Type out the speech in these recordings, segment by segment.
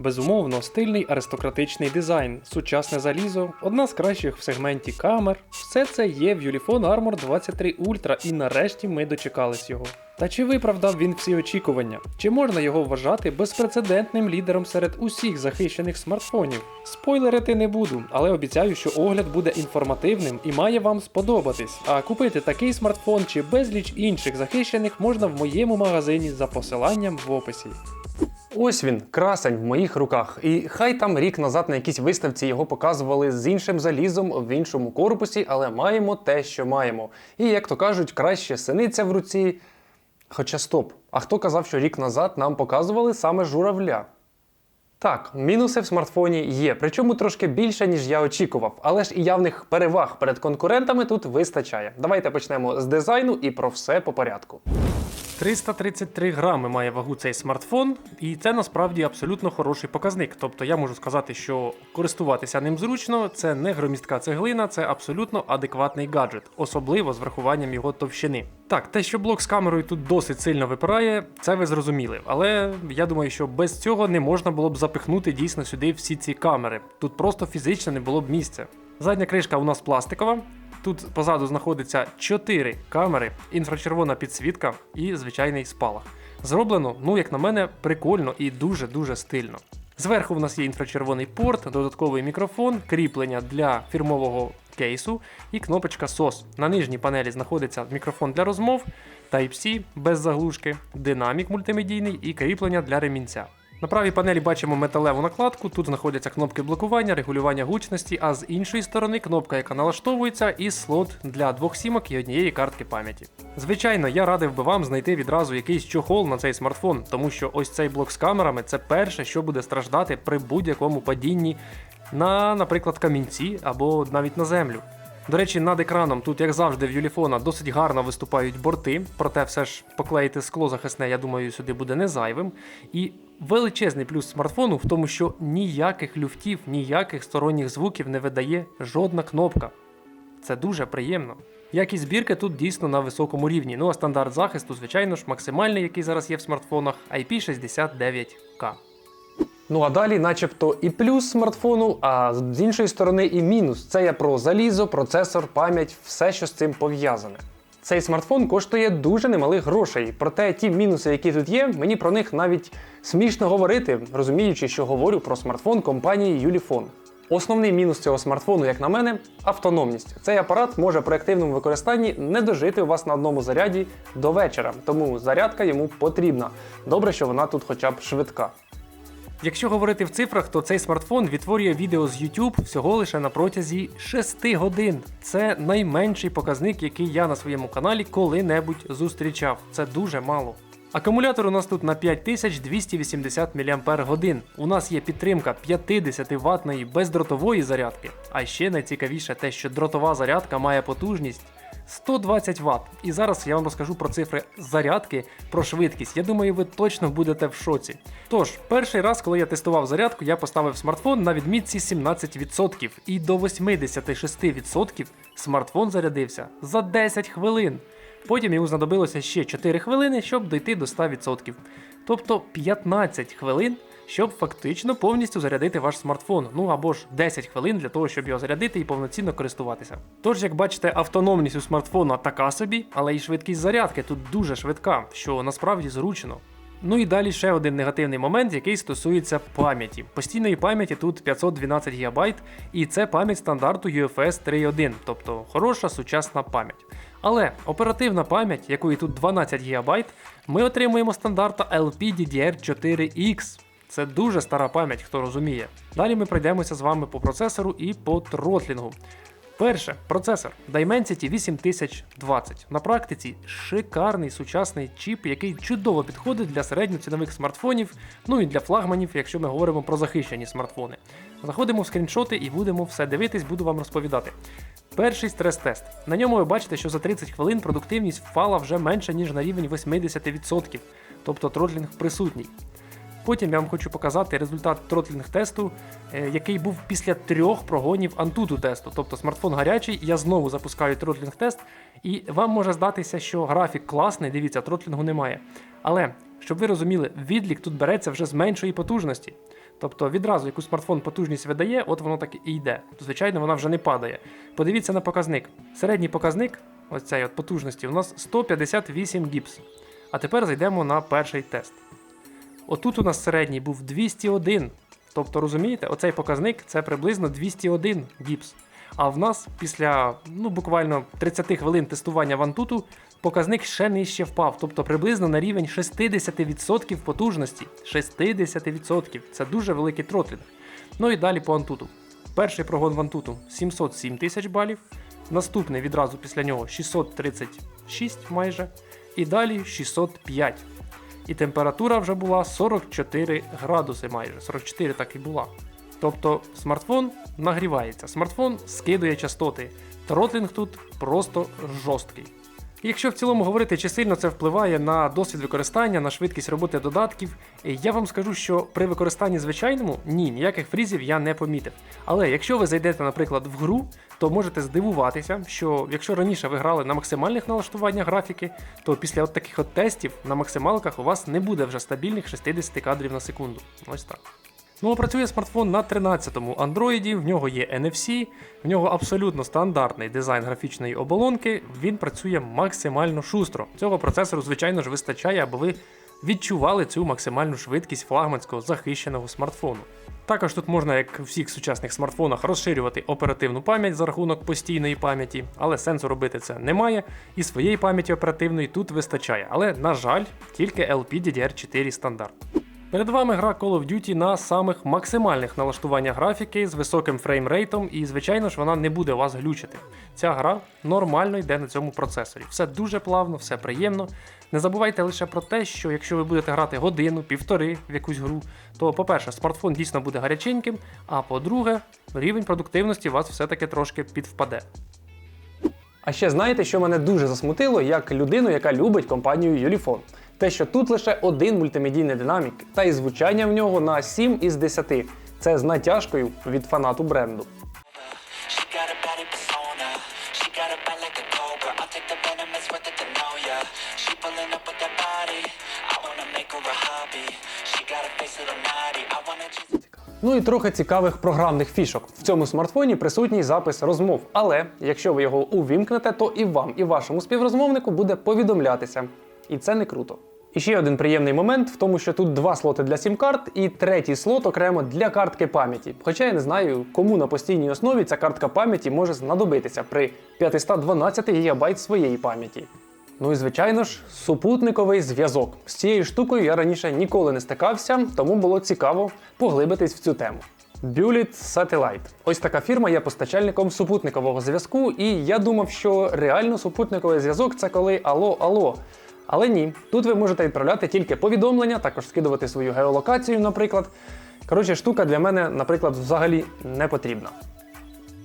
Безумовно, стильний аристократичний дизайн, сучасне залізо, одна з кращих в сегменті камер. Все це є в Ulefone Armor 23 Ultra і нарешті ми дочекались його. Та чи виправдав він всі очікування? Чи можна його вважати безпрецедентним лідером серед усіх захищених смартфонів? Спойлерити не буду, але обіцяю, що огляд буде інформативним і має вам сподобатись. А купити такий смартфон чи безліч інших захищених можна в моєму магазині за посиланням в описі. Ось він, красень в моїх руках. І хай там рік назад на якійсь виставці його показували з іншим залізом в іншому корпусі, але маємо те, що маємо. І як то кажуть, краще синиця в руці. Хоча стоп. А хто казав, що рік назад нам показували саме журавля? Так, мінуси в смартфоні є, причому трошки більше, ніж я очікував, але ж і явних переваг перед конкурентами тут вистачає. Давайте почнемо з дизайну і про все по порядку. 333 грами має вагу цей смартфон, і це насправді абсолютно хороший показник. Тобто я можу сказати, що користуватися ним зручно, це не громістка цеглина, це абсолютно адекватний гаджет, особливо з врахуванням його товщини. Так, те, що блок з камерою тут досить сильно випирає, це ви зрозуміли. Але я думаю, що без цього не можна було б запихнути дійсно сюди всі ці камери. Тут просто фізично не було б місця. Задня кришка у нас пластикова. Тут позаду знаходиться 4 камери, інфрачервона підсвітка і звичайний спалах. Зроблено, ну як на мене, прикольно і дуже-дуже стильно. Зверху в нас є інфрачервоний порт, додатковий мікрофон, кріплення для фірмового кейсу і кнопочка SOS. На нижній панелі знаходиться мікрофон для розмов, Type-C без заглушки, динамік мультимедійний і кріплення для ремінця. На правій панелі бачимо металеву накладку, тут знаходяться кнопки блокування, регулювання гучності, а з іншої сторони кнопка, яка налаштовується, і слот для двох сімок і однієї картки пам'яті. Звичайно, я радив би вам знайти відразу якийсь чохол на цей смартфон, тому що ось цей блок з камерами це перше, що буде страждати при будь-якому падінні на, наприклад, камінці або навіть на землю. До речі, над екраном тут, як завжди, в Юліфона досить гарно виступають борти, проте все ж поклеїти скло захисне, я думаю, сюди буде не зайвим. І величезний плюс смартфону в тому, що ніяких люфтів, ніяких сторонніх звуків не видає жодна кнопка. Це дуже приємно. Якість збірки тут дійсно на високому рівні. Ну а стандарт захисту, звичайно ж, максимальний, який зараз є в смартфонах, IP69K. Ну а далі, начебто, і плюс смартфону, а з іншої сторони, і мінус. Це я про залізо, процесор, пам'ять, все, що з цим пов'язане. Цей смартфон коштує дуже немалих грошей, проте ті мінуси, які тут є, мені про них навіть смішно говорити, розуміючи, що говорю про смартфон компанії Ulefone. Основний мінус цього смартфону, як на мене, автономність. Цей апарат може при активному використанні не дожити у вас на одному заряді до вечора, тому зарядка йому потрібна. Добре, що вона тут хоча б швидка. Якщо говорити в цифрах, то цей смартфон відтворює відео з YouTube всього лише на протязі 6 годин. Це найменший показник, який я на своєму каналі коли-небудь зустрічав. Це дуже мало. Акумулятор у нас тут на 5280 мАч. У нас є підтримка 50 ватної бездротової зарядки. А ще найцікавіше те, що дротова зарядка має потужність 120 Вт. І зараз я вам розкажу про цифри зарядки, про швидкість. Я думаю, ви точно будете в шоці. Тож, перший раз, коли я тестував зарядку, я поставив смартфон на відмітці 17%, і до 86% смартфон зарядився за 10 хвилин. Потім йому знадобилося ще 4 хвилини, щоб дойти до 100%. Тобто 15 хвилин, щоб фактично повністю зарядити ваш смартфон. Ну або ж 10 хвилин для того, щоб його зарядити і повноцінно користуватися. Тож, як бачите, автономність у смартфона така собі, але і швидкість зарядки тут дуже швидка, що насправді зручно. Ну і далі ще один негативний момент, який стосується пам'яті. Постійної пам'яті тут 512 ГБ, і це пам'ять стандарту UFS 3.1, тобто хороша сучасна пам'ять. Але оперативна пам'ять, якої тут 12 ГБ, ми отримуємо стандарта LPDDR4X. Це дуже стара пам'ять, хто розуміє. Далі ми пройдемося з вами по процесору і по тротлінгу. Перше, процесор Dimensity 8020. На практиці шикарний сучасний чіп, який чудово підходить для середньоцінових смартфонів, ну і для флагманів, якщо ми говоримо про захищені смартфони. Заходимо в скріншоти і будемо все дивитись, буду вам розповідати. Перший стрес-тест. На ньому ви бачите, що за 30 хвилин продуктивність впала вже менше, ніж на рівень 80%, тобто тротлінг присутній. Потім я вам хочу показати результат тротлінг тесту, е, який був після трьох прогонів антуту тесту. Тобто смартфон гарячий, я знову запускаю тротлінг тест, і вам може здатися, що графік класний, дивіться, тротлінгу немає. Але щоб ви розуміли, відлік тут береться вже з меншої потужності. Тобто відразу, яку смартфон потужність видає, от воно так і йде. Звичайно, вона вже не падає. Подивіться на показник. Середній показник, ось цей от потужності, у нас 158 гіпс. А тепер зайдемо на перший тест. Отут у нас середній був 201. Тобто, розумієте, оцей показник це приблизно 201 гіпс. А в нас після ну, буквально 30 хвилин тестування вантуту показник ще нижче впав, тобто приблизно на рівень 60% потужності. 60%. Це дуже великий тротлінг. Ну і далі по антуту. Перший прогон вантуту 707 тисяч балів. Наступний відразу після нього 636 майже. І далі 605. І температура вже була 44 градуси майже. 44 так і була. Тобто смартфон нагрівається, смартфон скидує частоти. Тротлінг тут просто жорсткий. Якщо в цілому говорити, чи сильно це впливає на досвід використання, на швидкість роботи додатків, я вам скажу, що при використанні звичайному ні, ніяких фрізів я не помітив. Але якщо ви зайдете, наприклад, в гру, то можете здивуватися, що якщо раніше ви грали на максимальних налаштуваннях графіки, то після от таких от тестів на максималках у вас не буде вже стабільних 60 кадрів на секунду. Ось так. Ну, працює смартфон на 13-му Android, в нього є NFC, в нього абсолютно стандартний дизайн графічної оболонки, він працює максимально шустро. Цього процесору, звичайно ж, вистачає, аби ви відчували цю максимальну швидкість флагманського захищеного смартфону. Також тут можна, як у всіх сучасних смартфонах, розширювати оперативну пам'ять за рахунок постійної пам'яті, але сенсу робити це немає, і своєї пам'яті оперативної тут вистачає. Але, на жаль, тільки LPDDR4 стандарт. Перед вами гра Call of Duty на самих максимальних налаштуваннях графіки з високим фреймрейтом, і, звичайно ж, вона не буде вас глючити. Ця гра нормально йде на цьому процесорі. Все дуже плавно, все приємно. Не забувайте лише про те, що якщо ви будете грати годину, півтори в якусь гру, то, по-перше, смартфон дійсно буде гаряченьким, а по-друге, рівень продуктивності вас все-таки трошки підвпаде. А ще знаєте, що мене дуже засмутило як людину, яка любить компанію Юліфон. Те, що тут лише один мультимедійний динамік, та і звучання в нього на 7 із 10. Це з натяжкою від фанату бренду. Ну і трохи цікавих програмних фішок. В цьому смартфоні присутній запис розмов. Але якщо ви його увімкнете, то і вам, і вашому співрозмовнику буде повідомлятися. І це не круто. І ще один приємний момент в тому, що тут два слоти для сім-карт і третій слот окремо для картки пам'яті. Хоча я не знаю, кому на постійній основі ця картка пам'яті може знадобитися при 512 ГБ своєї пам'яті. Ну і звичайно ж, супутниковий зв'язок. З цією штукою я раніше ніколи не стикався, тому було цікаво поглибитись в цю тему. Bullet Satellite. Ось така фірма є постачальником супутникового зв'язку, і я думав, що реально супутниковий зв'язок це коли алло, алло. Але ні, тут ви можете відправляти тільки повідомлення, також скидувати свою геолокацію, наприклад. Коротше, штука для мене, наприклад, взагалі не потрібна.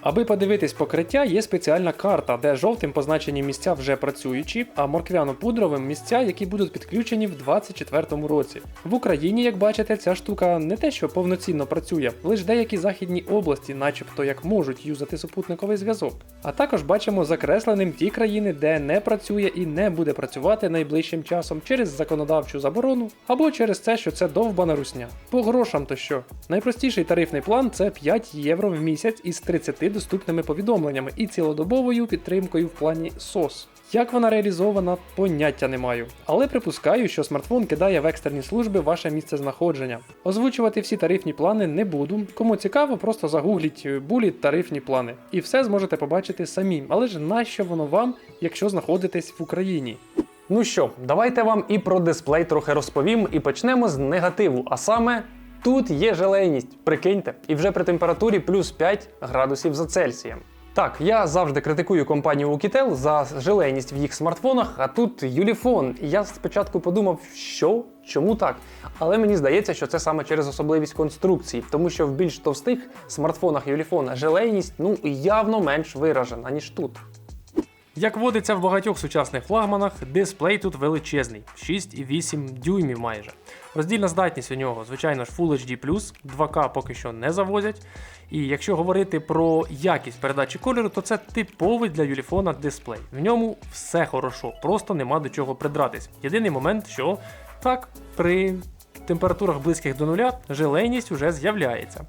Аби подивитись покриття, є спеціальна карта, де жовтим позначені місця вже працюючі, а морквяно-пудровим місця, які будуть підключені в 2024 році. В Україні, як бачите, ця штука не те, що повноцінно працює, лише деякі західні області, начебто як можуть юзати супутниковий зв'язок. А також бачимо закресленим ті країни, де не працює і не буде працювати найближчим часом через законодавчу заборону або через те, що це довбана русня. По грошам то що? Найпростіший тарифний план це 5 євро в місяць із 30 доступними повідомленнями і цілодобовою підтримкою в плані SOS. Як вона реалізована, поняття не маю. Але припускаю, що смартфон кидає в екстрені служби ваше місце знаходження. Озвучувати всі тарифні плани не буду. Кому цікаво, просто загугліть буліт тарифні плани. І все зможете побачити самі. Але ж нащо воно вам, якщо знаходитесь в Україні? Ну що, давайте вам і про дисплей трохи розповім, і почнемо з негативу, а саме. Тут є желейність, прикиньте, і вже при температурі плюс 5 градусів за Цельсієм. Так, я завжди критикую компанію Oukitel за желейність в їх смартфонах, а тут Юліфон. І я спочатку подумав, що чому так? Але мені здається, що це саме через особливість конструкції, тому що в більш товстих смартфонах Юліфона желейність ну явно менш виражена, ніж тут. Як водиться в багатьох сучасних флагманах, дисплей тут величезний 6,8 дюймів майже. Роздільна здатність у нього, звичайно ж, Full HD+, 2К поки що не завозять. І якщо говорити про якість передачі кольору, то це типовий для Юліфона дисплей. В ньому все хорошо, просто нема до чого придратись. Єдиний момент, що так, при температурах близьких до нуля желейність вже з'являється.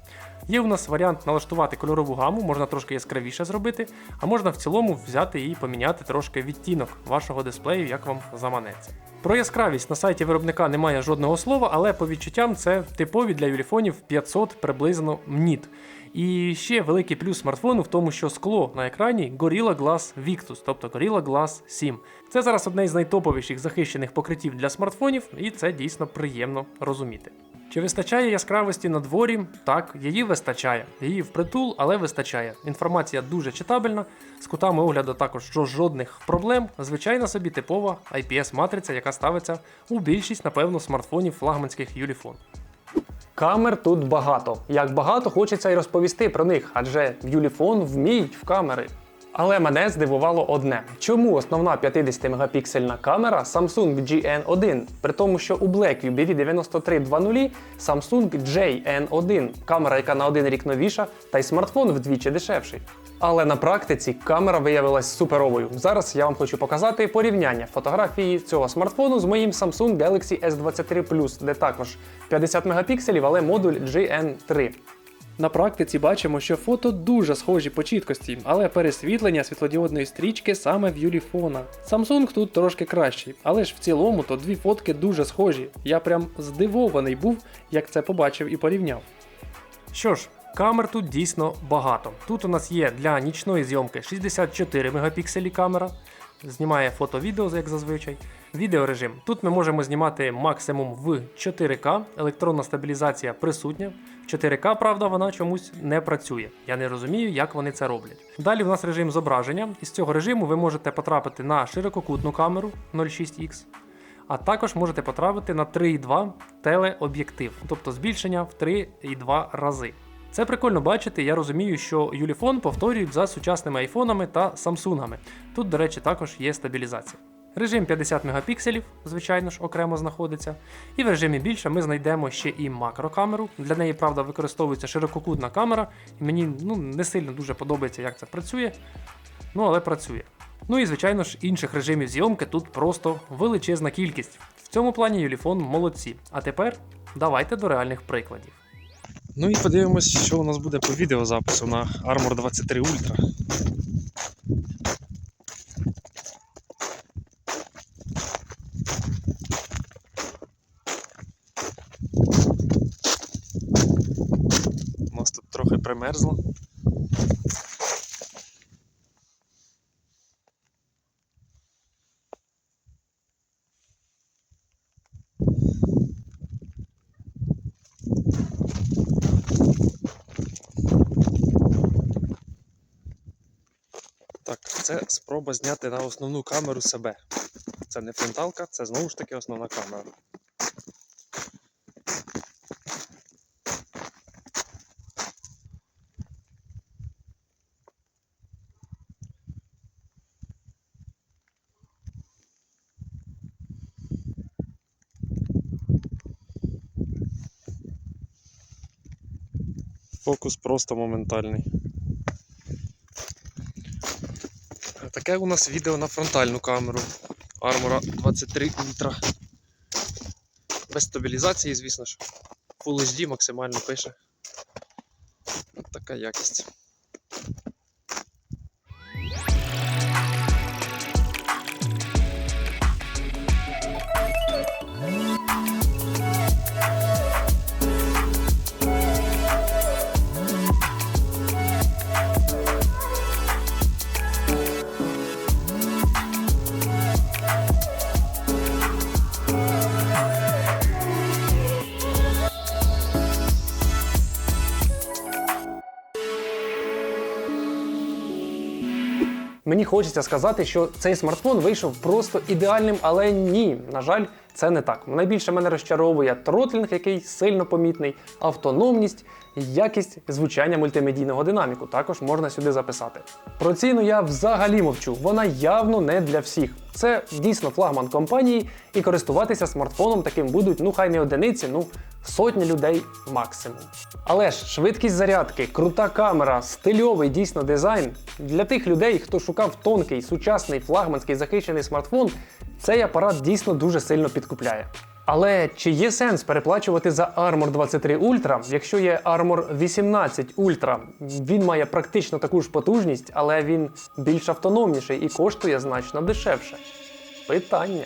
Є у нас варіант налаштувати кольорову гаму, можна трошки яскравіше зробити, а можна в цілому взяти і поміняти трошки відтінок вашого дисплею, як вам заманеться. Про яскравість на сайті виробника немає жодного слова, але по відчуттям це типові для юліфонів 500 приблизно мніт. І ще великий плюс смартфону в тому, що скло на екрані Gorilla Glass Victus, тобто Gorilla Glass 7. Це зараз одне із найтоповіших захищених покриттів для смартфонів, і це дійсно приємно розуміти. Чи вистачає яскравості на дворі? Так, її вистачає. Її впритул, але вистачає. Інформація дуже читабельна, з кутами огляду також жо- жодних проблем. Звичайна собі типова IPS-матриця, яка ставиться у більшість, напевно, смартфонів флагманських Юліфон. Камер тут багато. Як багато хочеться й розповісти про них, адже в Юліфон вміють в камери. Але мене здивувало одне: чому основна 50-мегапіксельна камера Samsung GN1, при тому, що у Blackview BV9320 Samsung JN1, камера, яка на один рік новіша, та й смартфон вдвічі дешевший. Але на практиці камера виявилась суперовою. Зараз я вам хочу показати порівняння фотографії цього смартфону з моїм Samsung Galaxy S23 Plus, де також 50 мегапікселів, але модуль GN3. На практиці бачимо, що фото дуже схожі по чіткості, але пересвітлення світлодіодної стрічки саме в Юліфона. Samsung тут трошки кращий, але ж в цілому то дві фотки дуже схожі. Я прям здивований був, як це побачив і порівняв. Що ж, камер тут дійсно багато. Тут у нас є для нічної зйомки 64 мегапікселі камера, знімає фото-відео, як зазвичай. Відеорежим. Тут ми можемо знімати максимум в 4К, електронна стабілізація присутня. 4К, правда, вона чомусь не працює. Я не розумію, як вони це роблять. Далі в нас режим зображення. Із цього режиму ви можете потрапити на ширококутну камеру 06X, а також можете потрапити на 3,2 телеоб'єктив, тобто збільшення в 3,2 рази. Це прикольно бачити, я розумію, що Юліфон повторюють за сучасними айфонами та самсунгами. Тут, до речі, також є стабілізація. Режим 50 мегапікселів, звичайно ж, окремо знаходиться. І в режимі більше ми знайдемо ще і макрокамеру. Для неї, правда, використовується ширококутна камера, і мені ну, не сильно дуже подобається, як це працює. Ну, але працює. Ну і звичайно ж, інших режимів зйомки тут просто величезна кількість. В цьому плані Юліфон молодці. А тепер давайте до реальних прикладів. Ну і подивимось, що у нас буде по відеозапису на Armor 23 Ultra. У нас примерзло. Так, це спроба зняти на основну камеру себе. Це не фронталка, це знову ж таки основна камера. Фокус просто моментальний. Таке у нас відео на фронтальну камеру Армора 23 Ultra. Без стабілізації, звісно ж. Full HD максимально пише. От така якість. Мені хочеться сказати, що цей смартфон вийшов просто ідеальним, але ні, на жаль, це не так. Найбільше мене розчаровує тротлінг, який сильно помітний, автономність, якість звучання мультимедійного динаміку. Також можна сюди записати. Про ціну я взагалі мовчу. Вона явно не для всіх. Це дійсно флагман компанії, і користуватися смартфоном таким будуть, ну хай не одиниці, ну сотні людей максимум. Але ж швидкість зарядки, крута камера, стильовий дійсно дизайн для тих людей, хто шукав тонкий, сучасний флагманський захищений смартфон, цей апарат дійсно дуже сильно підкупляє. Але чи є сенс переплачувати за Armor 23 Ultra, якщо є Armor 18 Ultra? Він має практично таку ж потужність, але він більш автономніший і коштує значно дешевше. Питання.